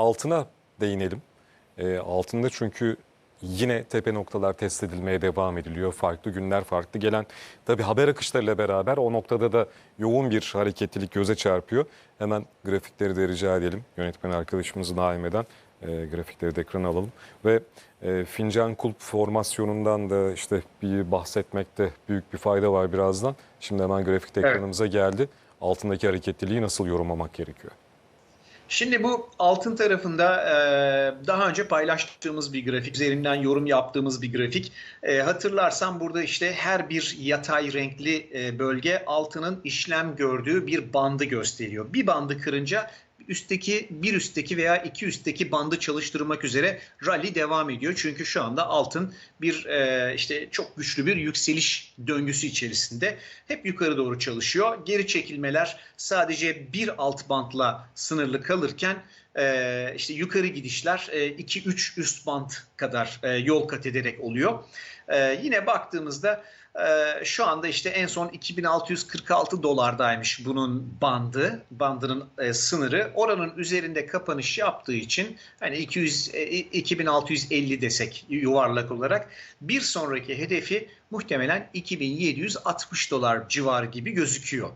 altına değinelim. E, altında çünkü yine tepe noktalar test edilmeye devam ediliyor. Farklı günler farklı gelen tabii haber akışlarıyla beraber o noktada da yoğun bir hareketlilik göze çarpıyor. Hemen grafikleri de rica edelim. Yönetmen arkadaşımızı daimeden e, grafikleri de ekrana alalım. Ve e, fincan kulp formasyonundan da işte bir bahsetmekte büyük bir fayda var birazdan. Şimdi hemen grafikte Evet. ekranımıza geldi. Altındaki hareketliliği nasıl yorumlamak gerekiyor? Şimdi bu altın tarafında e, daha önce paylaştığımız bir grafik, üzerinden yorum yaptığımız bir grafik. E, hatırlarsan burada işte her bir yatay renkli e, bölge altının işlem gördüğü bir bandı gösteriyor. Bir bandı kırınca üstteki bir üstteki veya iki üstteki bandı çalıştırmak üzere rally devam ediyor. Çünkü şu anda altın bir e, işte çok güçlü bir yükseliş döngüsü içerisinde hep yukarı doğru çalışıyor. Geri çekilmeler sadece bir alt bantla sınırlı kalırken e, işte yukarı gidişler 2-3 üst bant kadar e, yol kat ederek oluyor. E, yine baktığımızda ee, şu anda işte en son 2646 dolardaymış bunun bandı, bandının e, sınırı. Oranın üzerinde kapanış yaptığı için hani 200 e, 2650 desek yuvarlak olarak bir sonraki hedefi muhtemelen 2760 dolar civarı gibi gözüküyor.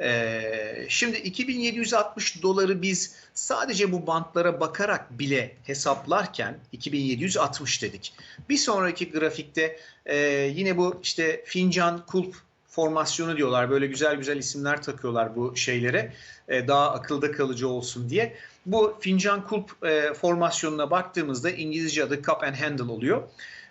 Ee, şimdi 2760 doları biz sadece bu bantlara bakarak bile hesaplarken 2760 dedik. Bir sonraki grafikte e, yine bu işte fincan kulp formasyonu diyorlar. Böyle güzel güzel isimler takıyorlar bu şeylere. e, daha akılda kalıcı olsun diye. Bu fincan kulp e, formasyonuna baktığımızda İngilizce adı cup and handle oluyor.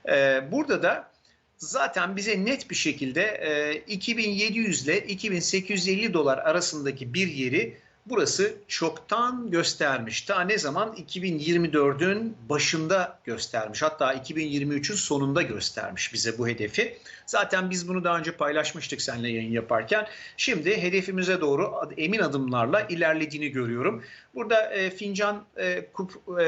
E, burada da zaten bize net bir şekilde e, 2700 ile 2850 dolar arasındaki bir yeri burası çoktan göstermiş. Ta ne zaman? 2024'ün başında göstermiş. Hatta 2023'ün sonunda göstermiş bize bu hedefi. Zaten biz bunu daha önce paylaşmıştık seninle yayın yaparken. Şimdi hedefimize doğru emin adımlarla ilerlediğini görüyorum. Burada e, fincan e, kup e,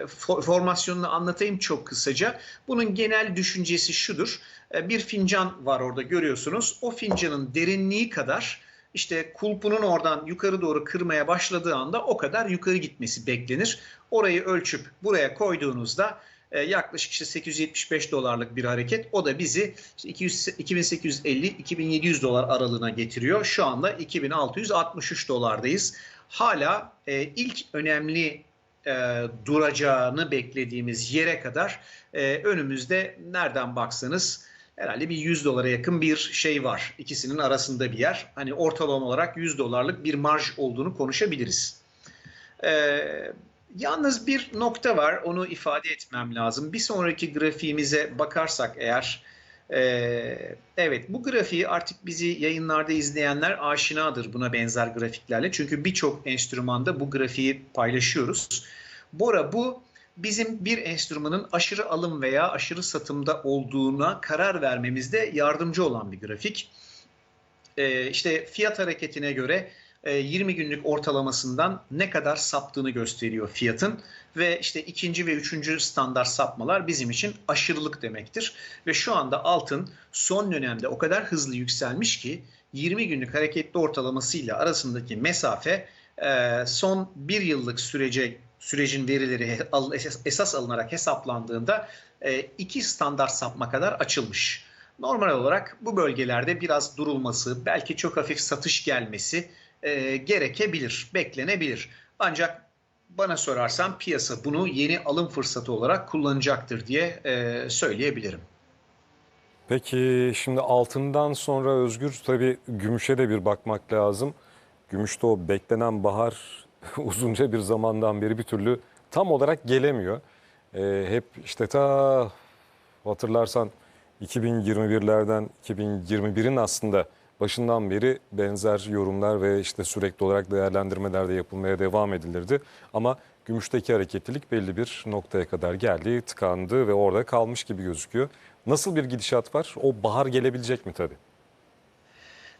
fo- formasyonunu anlatayım çok kısaca. Bunun genel düşüncesi şudur. E, bir fincan var orada görüyorsunuz. O fincanın derinliği kadar işte kulpunun oradan yukarı doğru kırmaya başladığı anda o kadar yukarı gitmesi beklenir. Orayı ölçüp buraya koyduğunuzda e, yaklaşık işte 875 dolarlık bir hareket. O da bizi işte 200 2850-2700 dolar aralığına getiriyor. Şu anda 2663 dolardayız. Hala e, ilk önemli e, duracağını beklediğimiz yere kadar e, önümüzde nereden baksanız herhalde bir 100 dolara yakın bir şey var. İkisinin arasında bir yer. Hani ortalama olarak 100 dolarlık bir marj olduğunu konuşabiliriz. Ee, yalnız bir nokta var. Onu ifade etmem lazım. Bir sonraki grafiğimize bakarsak eğer e, evet bu grafiği artık bizi yayınlarda izleyenler aşinadır buna benzer grafiklerle. Çünkü birçok enstrümanda bu grafiği paylaşıyoruz. Bora bu bizim bir enstrümanın aşırı alım veya aşırı satımda olduğuna karar vermemizde yardımcı olan bir grafik. Ee, işte fiyat hareketine göre e, 20 günlük ortalamasından ne kadar saptığını gösteriyor fiyatın ve işte ikinci ve üçüncü standart sapmalar bizim için aşırılık demektir ve şu anda altın son dönemde o kadar hızlı yükselmiş ki 20 günlük hareketli ortalamasıyla arasındaki mesafe e, son bir yıllık sürece sürecin verileri esas, alınarak hesaplandığında e, iki standart sapma kadar açılmış. Normal olarak bu bölgelerde biraz durulması, belki çok hafif satış gelmesi e, gerekebilir, beklenebilir. Ancak bana sorarsan piyasa bunu yeni alım fırsatı olarak kullanacaktır diye e, söyleyebilirim. Peki şimdi altından sonra Özgür tabii gümüşe de bir bakmak lazım. Gümüşte o beklenen bahar uzunca bir zamandan beri bir türlü tam olarak gelemiyor. Ee, hep işte ta hatırlarsan 2021'lerden 2021'in aslında başından beri benzer yorumlar ve işte sürekli olarak değerlendirmeler de yapılmaya devam edilirdi. Ama gümüşteki hareketlilik belli bir noktaya kadar geldi, tıkandı ve orada kalmış gibi gözüküyor. Nasıl bir gidişat var? O bahar gelebilecek mi tabii?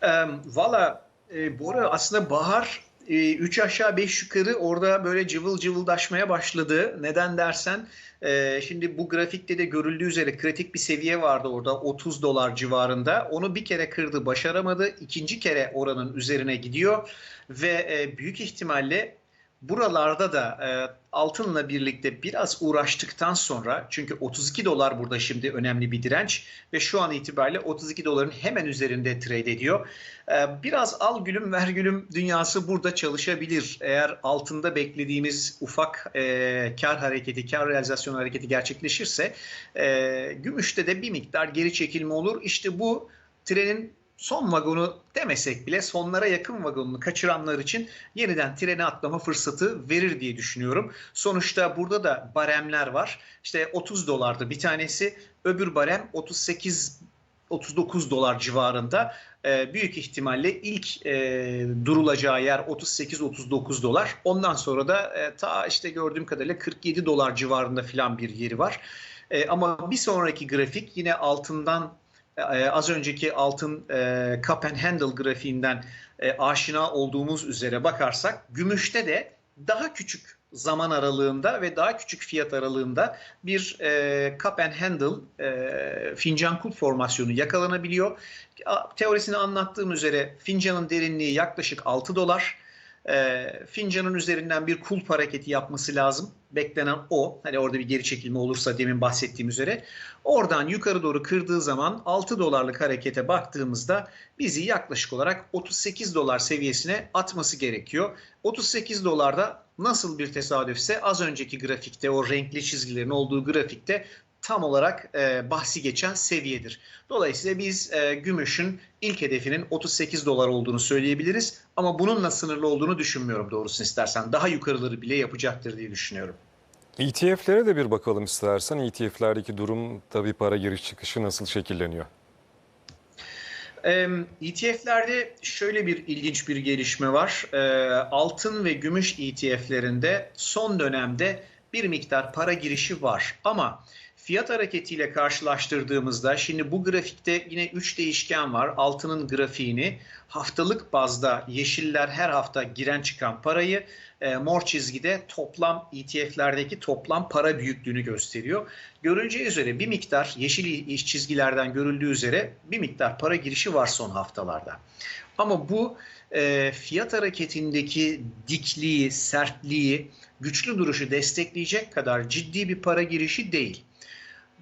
E, Valla e, Bora aslında bahar 3 aşağı 5 yukarı orada böyle cıvıl cıvıldaşmaya başladı. Neden dersen e, şimdi bu grafikte de görüldüğü üzere kritik bir seviye vardı orada 30 dolar civarında. Onu bir kere kırdı başaramadı. İkinci kere oranın üzerine gidiyor ve e, büyük ihtimalle buralarda da e, altınla birlikte biraz uğraştıktan sonra çünkü 32 dolar burada şimdi önemli bir direnç ve şu an itibariyle 32 doların hemen üzerinde trade ediyor. E, biraz al gülüm ver gülüm dünyası burada çalışabilir. Eğer altında beklediğimiz ufak e, kar hareketi, kar realizasyon hareketi gerçekleşirse e, gümüşte de bir miktar geri çekilme olur. İşte bu trenin son vagonu demesek bile sonlara yakın vagonunu kaçıranlar için yeniden trene atlama fırsatı verir diye düşünüyorum. Sonuçta burada da baremler var. İşte 30 dolardı bir tanesi, öbür barem 38 39 dolar civarında. Ee, büyük ihtimalle ilk e, durulacağı yer 38-39 dolar. Ondan sonra da e, ta işte gördüğüm kadarıyla 47 dolar civarında filan bir yeri var. E, ama bir sonraki grafik yine altından e, az önceki altın e, cup and handle grafiğinden e, aşina olduğumuz üzere bakarsak gümüşte de daha küçük zaman aralığında ve daha küçük fiyat aralığında bir e, cup and handle e, fincan kulp formasyonu yakalanabiliyor. Teorisini anlattığım üzere fincanın derinliği yaklaşık 6 dolar. E, fincanın üzerinden bir kulp hareketi yapması lazım. Beklenen o. Hani orada bir geri çekilme olursa demin bahsettiğim üzere. Oradan yukarı doğru kırdığı zaman 6 dolarlık harekete baktığımızda bizi yaklaşık olarak 38 dolar seviyesine atması gerekiyor. 38 dolarda nasıl bir tesadüfse az önceki grafikte o renkli çizgilerin olduğu grafikte tam olarak e, bahsi geçen seviyedir. Dolayısıyla biz e, gümüşün ilk hedefinin 38 dolar olduğunu söyleyebiliriz ama bununla sınırlı olduğunu düşünmüyorum doğrusunu istersen. Daha yukarıları bile yapacaktır diye düşünüyorum. ETF'lere de bir bakalım istersen. ETF'lerdeki durum tabii para giriş çıkışı nasıl şekilleniyor? ETF'lerde şöyle bir ilginç bir gelişme var. Ee, Altın ve gümüş ETF'lerinde son dönemde bir miktar para girişi var. Ama fiyat hareketiyle karşılaştırdığımızda şimdi bu grafikte yine 3 değişken var. Altının grafiğini haftalık bazda yeşiller her hafta giren çıkan parayı e, mor çizgide toplam ETF'lerdeki toplam para büyüklüğünü gösteriyor. Görüleceği üzere bir miktar yeşil çizgilerden görüldüğü üzere bir miktar para girişi var son haftalarda. Ama bu e, fiyat hareketindeki dikliği, sertliği, güçlü duruşu destekleyecek kadar ciddi bir para girişi değil.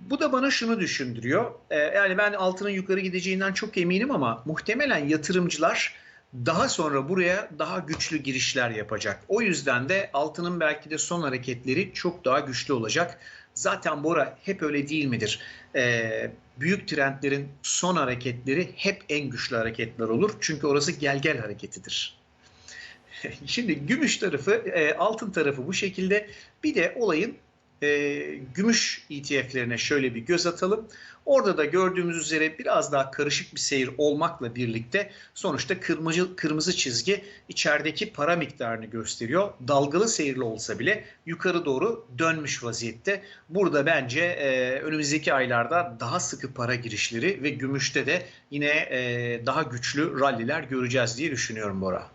Bu da bana şunu düşündürüyor. Ee, yani ben altının yukarı gideceğinden çok eminim ama muhtemelen yatırımcılar daha sonra buraya daha güçlü girişler yapacak. O yüzden de altının belki de son hareketleri çok daha güçlü olacak. Zaten Bora hep öyle değil midir? Ee, büyük trendlerin son hareketleri hep en güçlü hareketler olur. Çünkü orası gel gel hareketidir. Şimdi gümüş tarafı, e, altın tarafı bu şekilde. Bir de olayın e, gümüş ETF'lerine şöyle bir göz atalım. Orada da gördüğümüz üzere biraz daha karışık bir seyir olmakla birlikte sonuçta kırmızı kırmızı çizgi içerideki para miktarını gösteriyor. Dalgalı seyirli olsa bile yukarı doğru dönmüş vaziyette. Burada bence e, önümüzdeki aylarda daha sıkı para girişleri ve gümüşte de yine e, daha güçlü ralliler göreceğiz diye düşünüyorum Bora.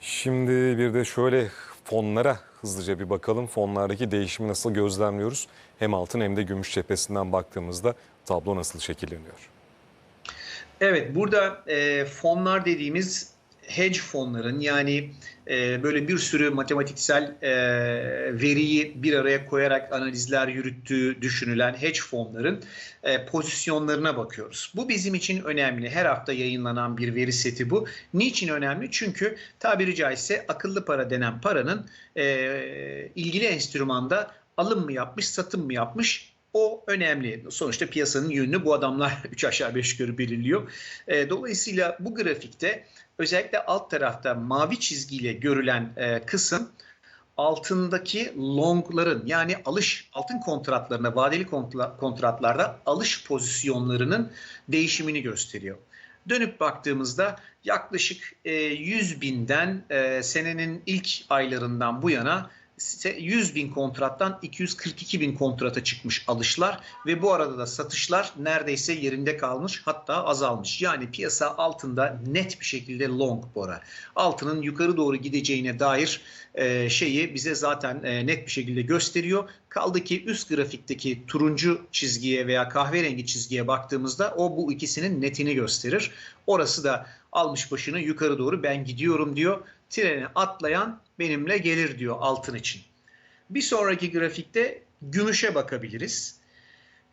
Şimdi bir de şöyle fonlara hızlıca bir bakalım. Fonlardaki değişimi nasıl gözlemliyoruz? Hem altın hem de gümüş cephesinden baktığımızda tablo nasıl şekilleniyor? Evet, burada e, fonlar dediğimiz hedge fonların yani e, böyle bir sürü matematiksel e, veriyi bir araya koyarak analizler yürüttüğü düşünülen hedge fonların e, pozisyonlarına bakıyoruz. Bu bizim için önemli. Her hafta yayınlanan bir veri seti bu. Niçin önemli? Çünkü tabiri caizse akıllı para denen paranın e, ilgili enstrümanda alım mı yapmış, satım mı yapmış o önemli. Sonuçta piyasanın yönünü bu adamlar 3 aşağı 5 yukarı belirliyor. E, dolayısıyla bu grafikte özellikle alt tarafta mavi çizgiyle görülen e, kısım altındaki longların yani alış altın kontratlarına vadeli kontratlarda alış pozisyonlarının değişimini gösteriyor. Dönüp baktığımızda yaklaşık 100 binden senenin ilk aylarından bu yana 100 bin kontrattan 242 bin kontrata çıkmış alışlar ve bu arada da satışlar neredeyse yerinde kalmış hatta azalmış. Yani piyasa altında net bir şekilde long bora. Altının yukarı doğru gideceğine dair e, şeyi bize zaten e, net bir şekilde gösteriyor. Kaldı ki üst grafikteki turuncu çizgiye veya kahverengi çizgiye baktığımızda o bu ikisinin netini gösterir. Orası da almış başını yukarı doğru ben gidiyorum diyor. treni atlayan benimle gelir diyor altın için. Bir sonraki grafikte gümüşe bakabiliriz.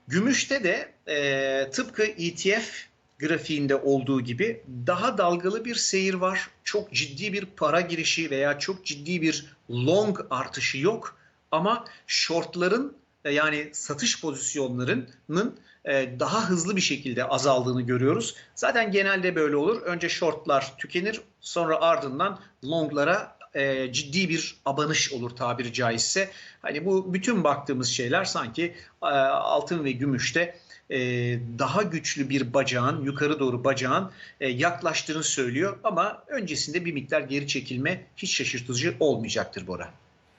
Gümüşte de e, tıpkı ETF grafiğinde olduğu gibi daha dalgalı bir seyir var. Çok ciddi bir para girişi veya çok ciddi bir long artışı yok. Ama shortların e, yani satış pozisyonlarının e, daha hızlı bir şekilde azaldığını görüyoruz. Zaten genelde böyle olur. Önce shortlar tükenir sonra ardından longlara e, ciddi bir abanış olur tabiri caizse. Hani bu bütün baktığımız şeyler sanki e, altın ve gümüşte e, daha güçlü bir bacağın, yukarı doğru bacağın e, yaklaştığını söylüyor. Ama öncesinde bir miktar geri çekilme hiç şaşırtıcı olmayacaktır Bora.